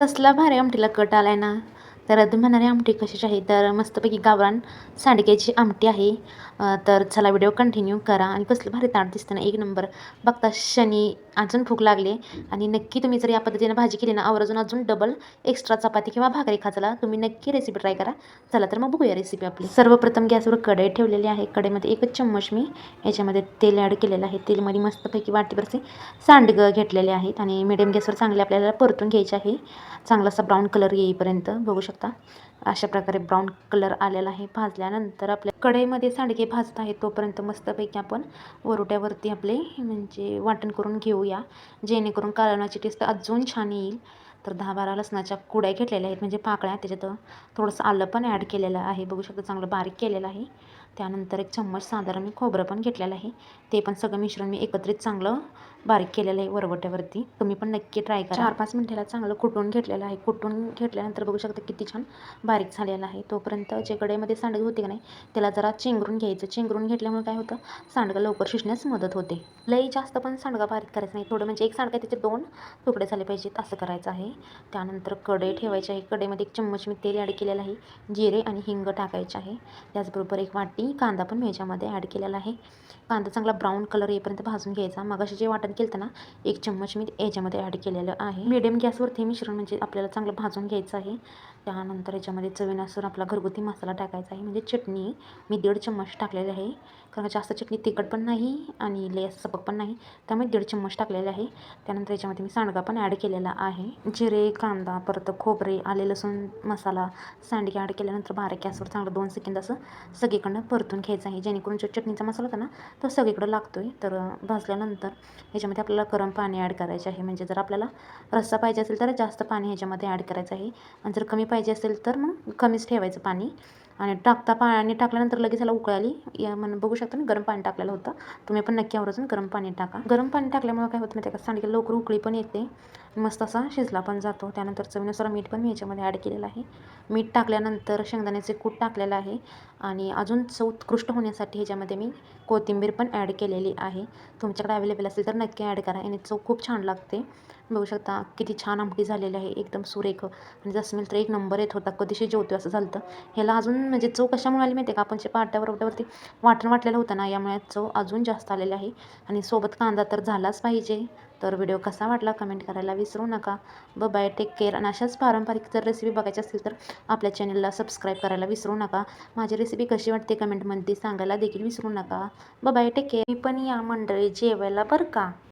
कसला भारी आमटीला कट आलाय ना. तर तुम्ही म्हणणारे आमटी कशाची आहे? तर मस्तपैकी गावरान सांडग्याची आमटी आहे. तर चला व्हिडिओ कंटिन्यू करा. आणि कसलं भारी ताट दिसतं ना. एक नंबर. बघता शनी अजून भूक लागली आणि नक्की तुम्ही जर या पद्धतीनं भाजी केली ना आवर्जून अजून डबल एक्स्ट्रा चपाती किंवा भाकरी खाचला तुम्ही नक्की रेसिपी ट्राय करा. चला तर मग बघूया रेसिपी आपली. सर्वप्रथम गॅसवर कढई ठेवलेली आहे. कढईमध्ये एकच चम्मच मी याच्यामध्ये तेल ॲड केलेलं आहे. तेलमध्ये मस्तपैकी वाटीवरचे सांडगं घेतलेले आहेत आणि मिडियम गॅसवर चांगले आपल्याला परतून घ्यायचे आहे. चांगलासा ब्राऊन कलर येईपर्यंत बघू शकता. अशा प्रकारे ब्राऊन कलर आलेला आहे. भाजल्यानंतर आपल्या कढईमध्ये सांडगे भाजत आहेत तोपर्यंत मस्तपैकी आपण वरोट्यावरती आपले म्हणजे वाटण करून घेऊया. जेणेकरून कालवणाची टेस्ट अजून छान येईल. तर दहा बारा लसणाच्या कुड्या घेतलेल्या आहेत म्हणजे पाकळ्या त्याच्यात. थोडंसं आलं पण ॲड केलेलं आहे. बघू शकता चांगलं बारीक केलेलं आहे. त्यानंतर एक चम्मच साधारण मी खोबरं पण घेतलेलं आहे. ते पण सगळं मिश्रण मी एकत्रित चांगलं बारीक केलेलं आहे वरवट्यावरती. तुम्ही पण नक्की ट्राय करा. चार पाच मिनिटाला चांगलं कुटून घेतलेलं आहे. कुटून घेतल्यानंतर बघू शकता किती छान बारीक झालेलं आहे. तोपर्यंत जे कडेमध्ये सांडगं होते का नाही त्याला जरा चेंगरून घ्यायचं. चेंगरून घेतल्यामुळे काय होतं सांडगं लवकर शिजण्यास मदत होते. लई जास्त पण सांडगा बारीक करायचं नाही. थोडं म्हणजे एक सांडगा त्याचे दोन तुकडे झाले पाहिजेत असं करायचं आहे. त्यानंतर कढई ठेवायची आहे. कढईमध्ये एक चम्मच मी तेल ॲड केलेलं आहे. जिरे आणि हिंग टाकायचे आहे. त्याचबरोबर एक वाटी कांदा पण मी ह्याच्यामध्ये ॲड केलेला आहे. कांदा चांगला ब्राऊन कलर येईपर्यंत भाजून घ्यायचा. मग असे जे वाटण केलं ना एक चम्मच मी याच्यामध्ये ॲड केलेलं आहे. मिडियम गॅसवरती मिश्रण म्हणजे आपल्याला चांगलं भाजून घ्यायचं आहे. त्यानंतर याच्यामध्ये चवीनुसार आपला घरगुती मसाला टाकायचा आहे म्हणजे चटणी मी दीड चम्मच टाकलेली आहे. कारण जास्त चटणी तिखट पण नाही आणि लय सपक पण नाही त्यामुळे दीड चम्मच टाकलेले आहे. त्यानंतर याच्यामध्ये मी सांडगा पण ॲड केलेला आहे. जिरे कांदा परत खोबरे आले लसूण मसाला सांडगे ॲड केल्यानंतर बारीक गॅसवर चांगलं दोन सेकंद असं सगळीकडनं परतून घ्यायचं आहे. जेणेकरून जो चटणीचा मसाला होता ना तो सगळीकडं लागतो आहे तर भाजल्यानंतर ह्याच्यामध्ये आपल्याला गरम पाणी ॲड करायचे आहे. म्हणजे जर आपल्याला रस्सा पाहिजे असेल तर जास्त पाणी ह्याच्यामध्ये ॲड करायचं आहे. आणि जर कमी पाहिजे असेल तर मग कमीच ठेवायचं पाणी. आणि टाकता पाणी टाकल्यानंतर लगेच ह्याला उकळाली. या म्हणून बघू शकता ना गरम पाणी टाकलेलं होतं. तुम्ही पण नक्की आवर्जून गरम पाणी टाका. गरम पाणी टाकल्यामुळे काय होतं माहिती का? सांडगे लवकर उकळी पण येते. मस्त असा शिजला पण जातो. त्यानंतर चवीनुसार मीठ पण मी याच्यामध्ये ॲड केलेलं आहे. मीठ टाकल्यानंतर शेंगदाण्याचे कूट टाकलेलं आहे. आणि अजून चव उत्कृष्ट होण्यासाठी ह्याच्यामध्ये मी कोथिंबीर पण ॲड केलेली आहे. तुमच्याकडे अवेलेबल असेल तर नक्की ॲड करा. आणि चव खूप छान लागते. बघू शकता किती छान आमटी झालेली आहे. एकदम सुरेख. आणि जसं तर एक नंबर येत होता. कधीशी जेवतो असं झालं होतं ह्याला अजून म्हणजे चव कशामुळे आली माहिती आहे का? आपण जे पाट्यावर वरती वाटण वाटलेलं होतं ना यामुळे चव अजून जास्त आलेली आहे. आणि सोबत कांदा तर झालाच पाहिजे. तर व्हिडिओ कसा वाटला कमेंट करायला विसरू नका. ब बाय टेक केअर आणि अशाच पारंपरिक जर रेसिपी बघायची असतील तर आपल्या चॅनलला सबस्क्राईब करायला विसरू नका. माझी रेसिपी कशी वाटते कमेंटमध्ये सांगायला देखील विसरू नका. ब बाय टेक केअर मी पण या मंडळी जेवायला बरं का?